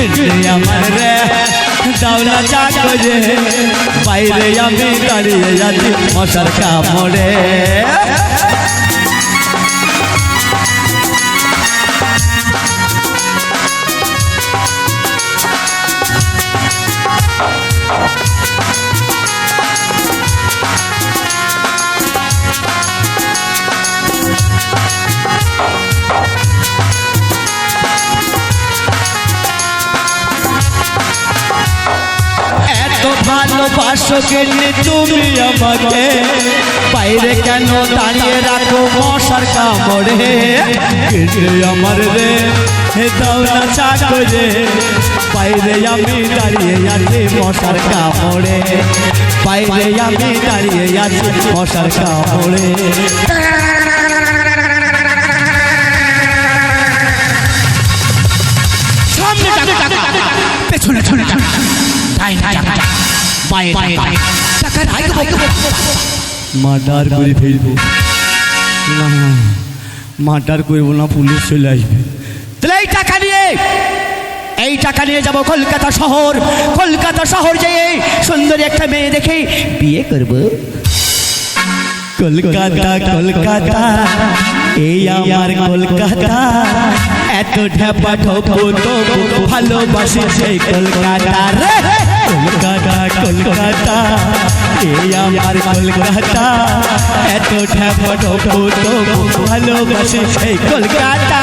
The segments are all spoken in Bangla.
কিন্তু আমার রে দাওলা চা করে বাইরে আমি দাঁড়িয়ে যাচ্ছি মশার কামড়ে। ভালোবাসো কেন তুমি আমাকে। বাইরে কেন দাঁড়িয়ে রাখো মশার কামড়ে? কিন্তু আমার রে, হে দাওলা চা করে বাইরে আমি দাঁড়িয়ে আছি মশার কামড়ে। বাইরে আমি দাঁড়িয়ে আছি মশার কামড়ে। পেছনে ছনে টাকা তাই না পায়ে টাকা রাখব মার্ডার করে ফেলব। না মার্ডার করব না পুলিশ চলে আসবে। তাহলে এই টাকা নিয়ে এই টাকা নিয়ে যাব কলকাতা শহর। কলকাতা শহর যেয়ে সুন্দরী একটা মেয়ে দেখে বিয়ে করব। কলকাতা কলকাতা এই আমার কলকাতা। এত ঢেপা ঠোকো তো ভালোবাসি সেই কলকাতা রে। কলকাতা। কলকাতা এই আমার কলকাতা এত ঠোকো তো ভালোবাসি সেই কলকাতা।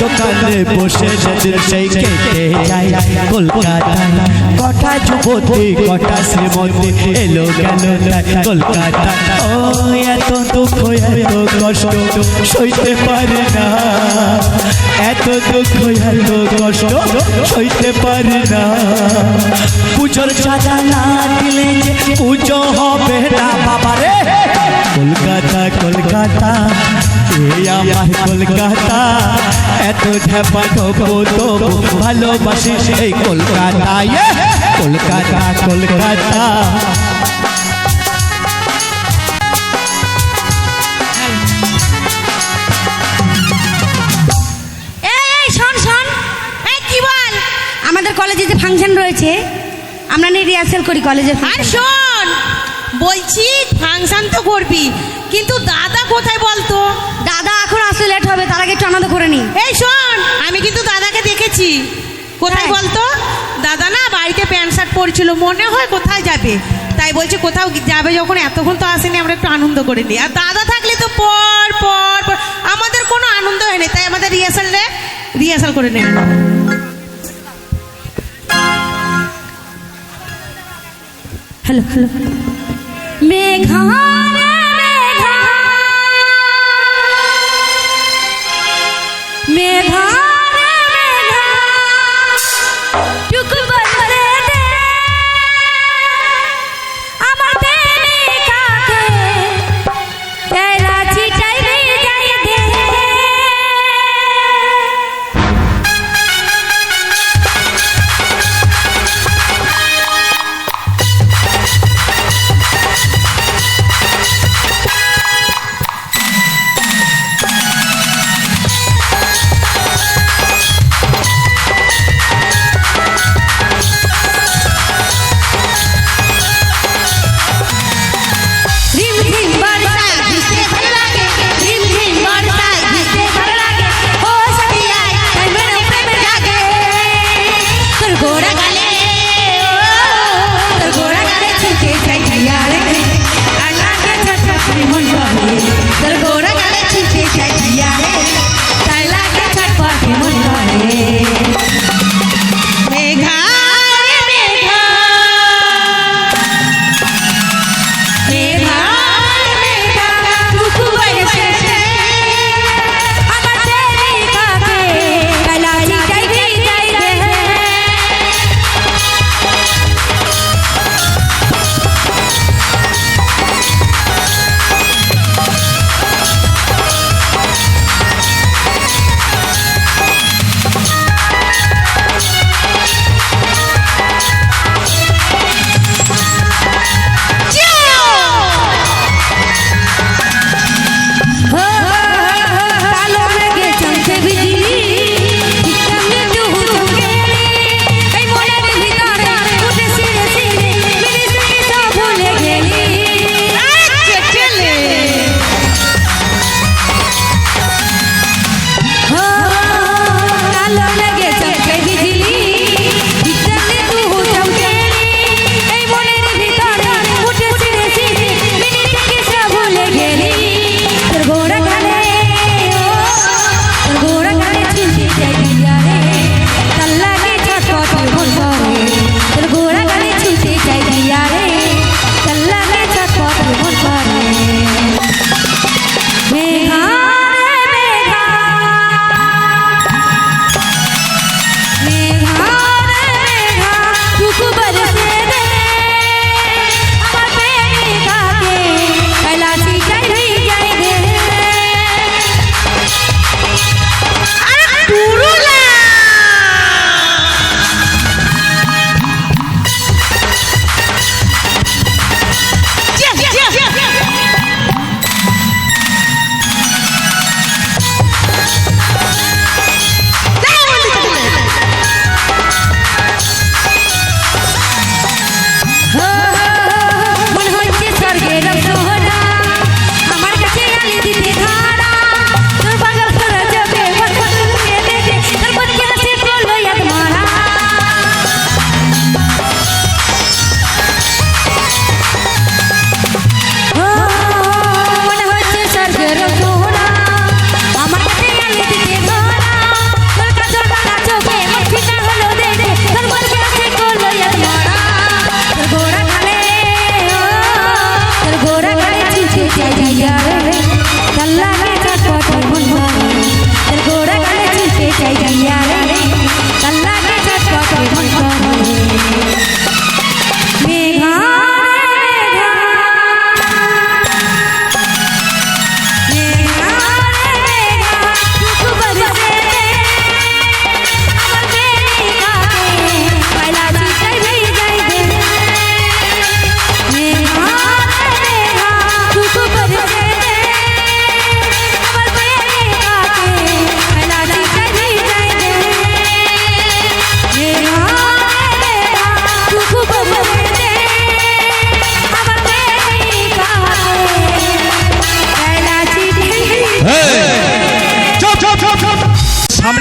দোকানে বসে সেদিন সেই খেতে যাই কলকাতায় কটা যুবতী, কটা শ্রীমতী, এলো গেল কলকাতা। ও এত দুঃখ, এত কষ্ট সইতে পারে না। এত দুঃখ, এত কষ্ট সইতে পারে না। পুজোর চাঁদা না দিলে পুজো হবে না। বাবারে কলকাতা কলকাতা এই আমার কলকাতা। এত ঢেপা ঠোকো তো ভালোবাসি সেই কলকাতা। ইয়ে! কলকাতা কলকাতা। এই এই শোন শোন। এই কি বল? আমাদের কলেজে যে ফাংশন রয়েছে আমরা নিয়ে রিহার্সেল করি কলেজে আর শোন বলছি ফাংশন তো করবি কিন্তু দাদা কোথায় বলতো? দাদা আসলে লেট হবে তার আগে একটু আনন্দ করে নি এই শোন আমি কিন্তু দাদাকে দেখেছি। কোথায় হ্যাঁ। বলতো? দাদা না বাড়িতে প্যান্ট শার্ট পরছিল মনে হয় কোথায় যাবে। তাই বলছে কোথাও যাবে যখন এতক্ষণ তো আসেনি আমরা একটু আনন্দ করে নিই। আর দাদা থাকলে তো পর পর পর আমাদের কোনো আনন্দ হয়নি। তাই আমাদের রিহার্সালে রিহার্সাল করে নেই হ্যালো হ্যালো। মেঘা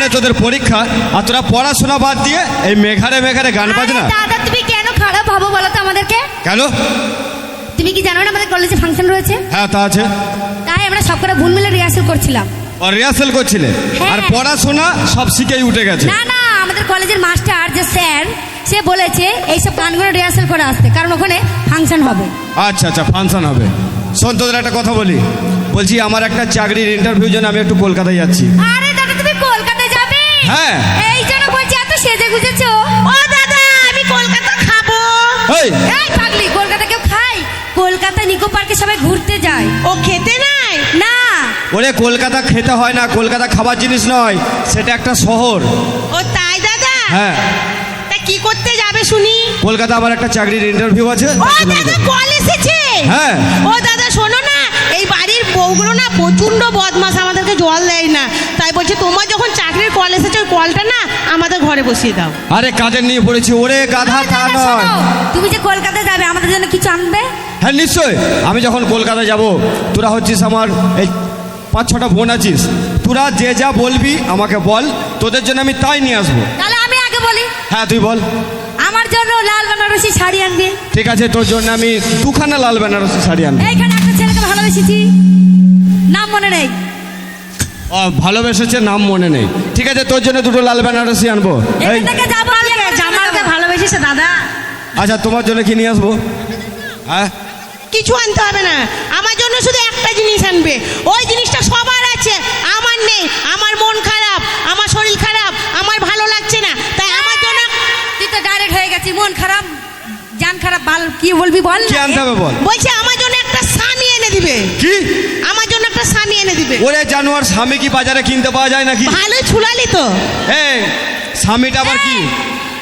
সামনে তোদের পরীক্ষা আর তোরা পড়াশোনা বাদ দিয়ে এই মেঘারে মেঘারে গান বাজনা। দাদা তুমি কেন খারাপ ভাবো বলো তো আমাদেরকে? কেন? তুমি কি জানো না আমাদের কলেজে ফাংশন রয়েছে? হ্যাঁ তা আছে। তাই আমরা সব করে ভুল মিলে রিহার্সেল করছিলাম। রিহার্সেল করছিলে? হ্যাঁ। আর পড়াশোনা সব শিখেই উঠে গেছে। না না আমাদের কলেজের মাস্টার যে স্যার সে বলেছে এইসব গানগুলো রিহার্সেল করে আসতে কারণ ওখানে ফাংশন হবে। আচ্ছা আচ্ছা ফাংশন হবে। শোন তোদের একটা কথা বলি। বলছি আমার একটা চাকরির ইন্টারভিউ জন্য আমি একটু কলকাতায় যাচ্ছি। আরে দাদা তুমি কলকাতায় যাবে হ্যাঁ। এই জন্য বলছি এত সেজে গুজেছো? ও দাদা আমি কলকাতা খাব। এই। এই পাগলি কলকাতা কেউ খায়? কলকাতা নিকো পার্কে সবাই ঘুরতে যায়। ও খেতে নাই? না। ওরে কলকাতা খেতে হয় না কলকাতা খাবার জিনিস নয় সেটা একটা শহর। ও তাই দাদা? হ্যাঁ। তা কি করতে যাবে শুনি? কলকাতা আমার একটা চাকরির ইন্টারভিউ আছে। ও দাদা কল এসেছে? হ্যাঁ। ও দাদা শোনো না বউগুলো না প্রচণ্ড বদমাস আমাদেরকে জল দেয় না। তাই বলছে তোমার যখন চাকরির কল এসেছে ওই কলটা না আমাদের ঘরে বসিয়ে দাও। আরে কাজের নিয়ে পড়েছি। ওরে গাধা তা নয় তুমি যে কলকাতায় যাবে আমাদের জন্য কিছু আনবে? হ্যাঁ নিশ্চয় আমি যখন কলকাতায় যাব তোরা হচ্ছিস আমার এই পাঁচ ছটা বোন আছিস। তোরা যে যা বলবি আমাকে বল। তোদের জন্য আমি তাই নিয়ে আসব। তাহলে আমি আগে বলি। হ্যাঁ তুই বল। আমার জন্য লাল বেনারসি শাড়ি আনবি। ঠিক আছে তোর জন্য আমি দুখানা লাল বেনারসি শাড়ি আনব। এইখানে একটা ছেলেকে ভালোবেসেছি। নাম মনে নেই। ও, ভালোবেসেছে নাম মনে নেই। ঠিক আছে তোর জন্য দুটো লাল বেনারসি আনব। এই জামালকে ভালোবেসেছে দাদা। আচ্ছা তোমার জন্য কি নিয়ে আসব? হ্যাঁ? কিছু আনতে হবে না। আমার জন্য শুধু একটা জিনিস আনবে। ওই জিনিসটা সবার আছে। আমার নেই। আমার মন খারাপ। আমার শরীর খারাপ। আমার ভালো লাগছে না। তাই আমার জন্য তুই তো ডাইরেক্ট হয়ে গেছি। মন খারাপ জান খারাপ ভালো কি বলবি বল কি না আনতে হবে বল? বলছে আমার জন্য একটা স্বামী এনে দিবে। কি? আমার একটা স্বামী এনে দিবে। ওরে জানোয়ার স্বামী কি বাজারে কিনতে পাওয়া যায় নাকি? ভালোই ছুলালি তো। এই স্বামীটা আবার কি?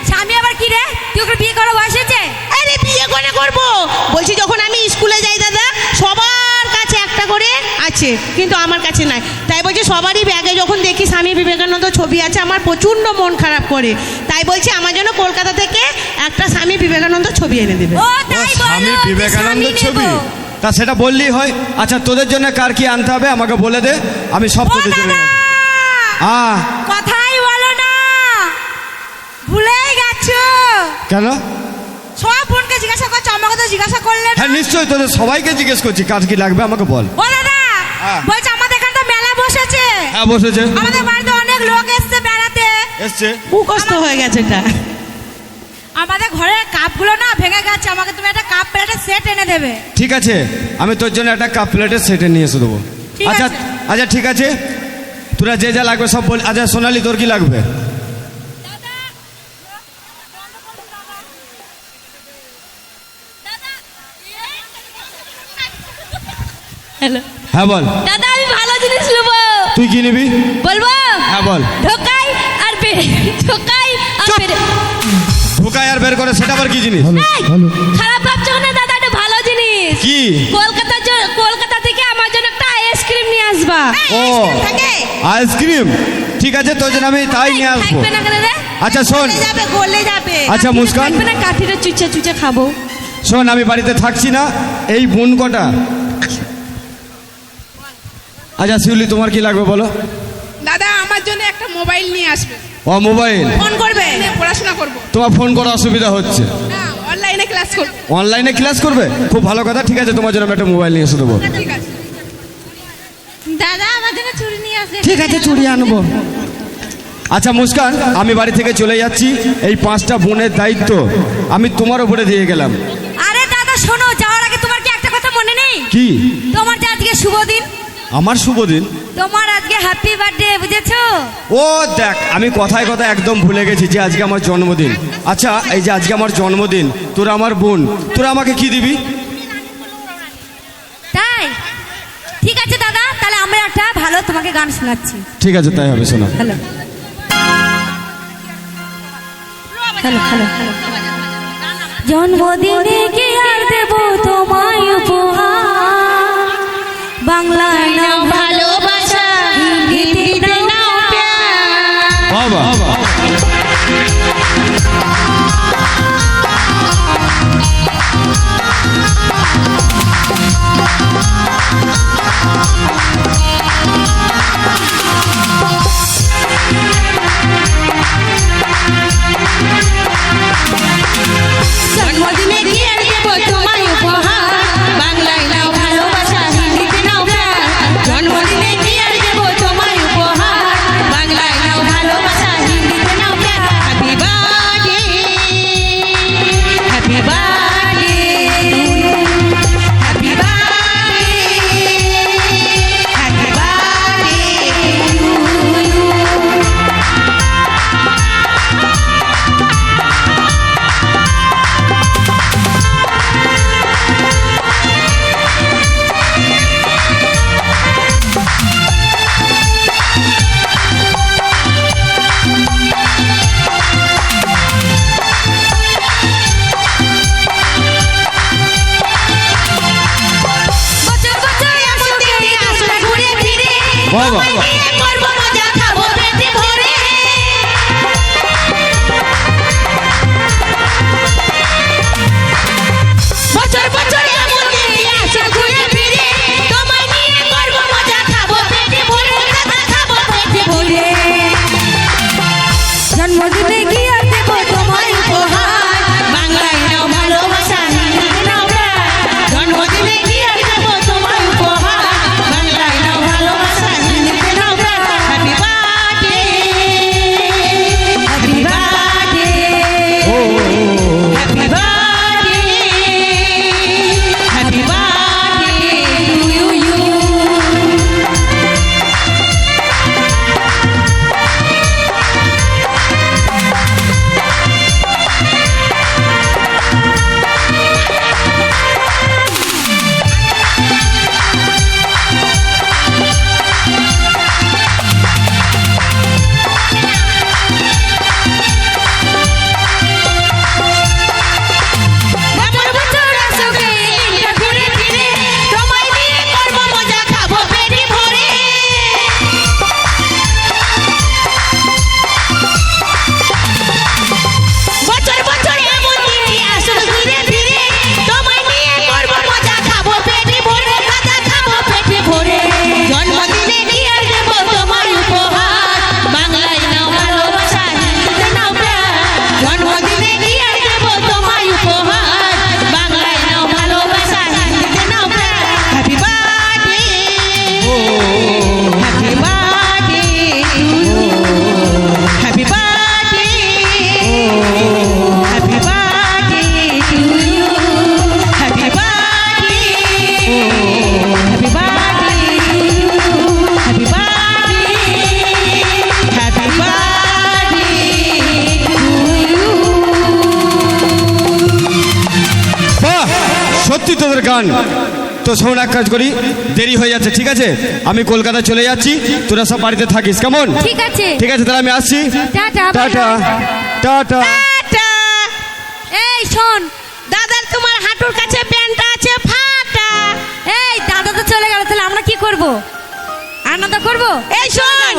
স্বামী আবার কি রে? তুই ওকে বিয়ে করার বয়স হয়েছে? আরে বিয়ে করে করব। বলছি যখন আমি স্কুলে যাই দাদা সবার কাছে একটা করে আছে কিন্তু আমার কাছে নাই। তাই বলছি সবারই ব্যাগে যখন দেখি স্বামী বিবেকানন্দ ছবি আছে আমার প্রচণ্ড মন খারাপ করে। তাই বলছি আমার জন্য কলকাতা থেকে একটা স্বামী বিবেকানন্দ ছবি এনে দেবে। ও স্বামী বিবেকানন্দ ছবি। তা সেটা বললেই হয়। আচ্ছা তোদের জন্য কার কি আনতে হবে? আমাকে বলে দে। আমি সব তোদের জন্য কথাই বলো না। ভুলেই গেছো। কেন? সব বোনকে জিজ্ঞাসা করছ আমাকে তো জিজ্ঞাসা করলে না। হ্যাঁ নিশ্চয়ই তোদের সবাইকে জিজ্ঞেস করছি কার কি লাগবে আমাকে বল। ও দাদা হ্যাঁ। বলছে আমাদের এখানে তো মেলা বসেছে। হ্যাঁ বসেছে। আমাদের বাড়িতে অনেক লোক এসছে বেড়াতে। এসছে। মুখস্থ হয়ে গেছে এটা। আমাদের ঘরের কাপগুলো না ভেঙে গেছে আমাকে তুমি একটা কাপ প্লেটের সেট এনে দেবে। ঠিক আছে আমি তোর জন্য একটা কাপ প্লেটের সেট নিয়ে এসে দেবো। আচ্ছা আচ্ছা ঠিক আছে। তোরা যে যা লাগবে সব বল আচ্ছা সোনালি তোর কি লাগবে? হ্যালো। হ্যাঁ বল। দাদা আমি ভালো জিনিস নেব। তুই কি নিবি? বলব? হ্যাঁ বল। ঢোকাই আর ঢোকাই আর। আর বের করে সেটা আবার কি জিনিস? খারাপ ভাবছ না দাদা এটা ভালো জিনিস। কি? কলকাতা কলকাতা থেকে আমার জন্য একটা আইসক্রিম নিয়ে আসবা। ও আইসক্রিম ঠিক আছে তোর জন্য আমি তাই নিয়ে আসব। আচ্ছা শোন। গলে যাবে গলে যাবে। আচ্ছা মুস্কান। থাকবে না কাঠিটা চুচে চুচে খাব। শোন আমি বাড়িতে থাকছি না এই বোন কটা? আচ্ছা শিউলি তোমার কি লাগবে বলো? দাদা আমার জন্য একটা মোবাইল নিয়ে আসবে। ও মোবাইল? ফোন করবে? আমি পড়াশোনা করব। তোমার ফোন করা অসুবিধা হচ্ছে। অনলাইনে ক্লাস করব। অনলাইনে ক্লাস করবে? খুব ভালো কথা ঠিক আছে তোমার জন্য আমি একটা মোবাইল নিয়ে এসে দেবো। ঠিক আছে। দাদা আমার জন্য চুড়ি নিয়ে আসবে। ঠিক আছে চুড়ি আনব। আচ্ছা মুস্কান আমি বাড়ি থেকে চলে যাচ্ছি। এই পাঁচটা বোনের দায়িত্ব আমি তোমার উপরে দিয়ে গেলাম। আরে দাদা শোনো যাওয়ার আগে তোমার কি একটা কথা মনে নেই? কি? তোমার যে আজকে শুভ দিন আমার শুভ দিন। তোমার আজকে হ্যাপি বার্থডে বুঝেছ? ও দেখ আমি কথায় কথা একদম ভুলে গেছি যে আজকে আমার জন্মদিন। আচ্ছা এই যে আজকে আমার জন্মদিন তোরা আমার বোন তোরা আমাকে কি দিবি? তাই? ঠিক আছে দাদা তাহলে আমরা একটা ভালো তোমাকে গান শোনাচ্ছি। ঠিক আছে তাই হবে শোনা। Hello hello hello. জন্মদিনে কি আর দেব তোমায় উপহার? বাংলা নাও বাবা নিয়ে করব মজা সত্যি তোদের গান। তো শোন এক কাজ করি দেরি হয়ে যাচ্ছে ঠিক আছে? আমি কলকাতা চলে যাচ্ছি তোরা সব বাড়িতে থাকিস কেমন? ঠিক আছে। ঠিক আছে তাহলে আমি আসছি। Tata, tata. এই শোন দাদার তোমার হাঁটুর কাছে প্যান্টটা আছে ফাটা। এই দাদা তো চলে গেল তাহলে আমরা কি করব? আনন্দ করব? এই শোন।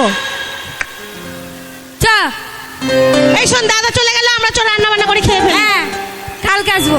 চ। এই শোন দাদা চলে গেল আমরা চল রান্না বান্না করে খেয়ে ফেলি। হ্যাঁ কালকে আসব।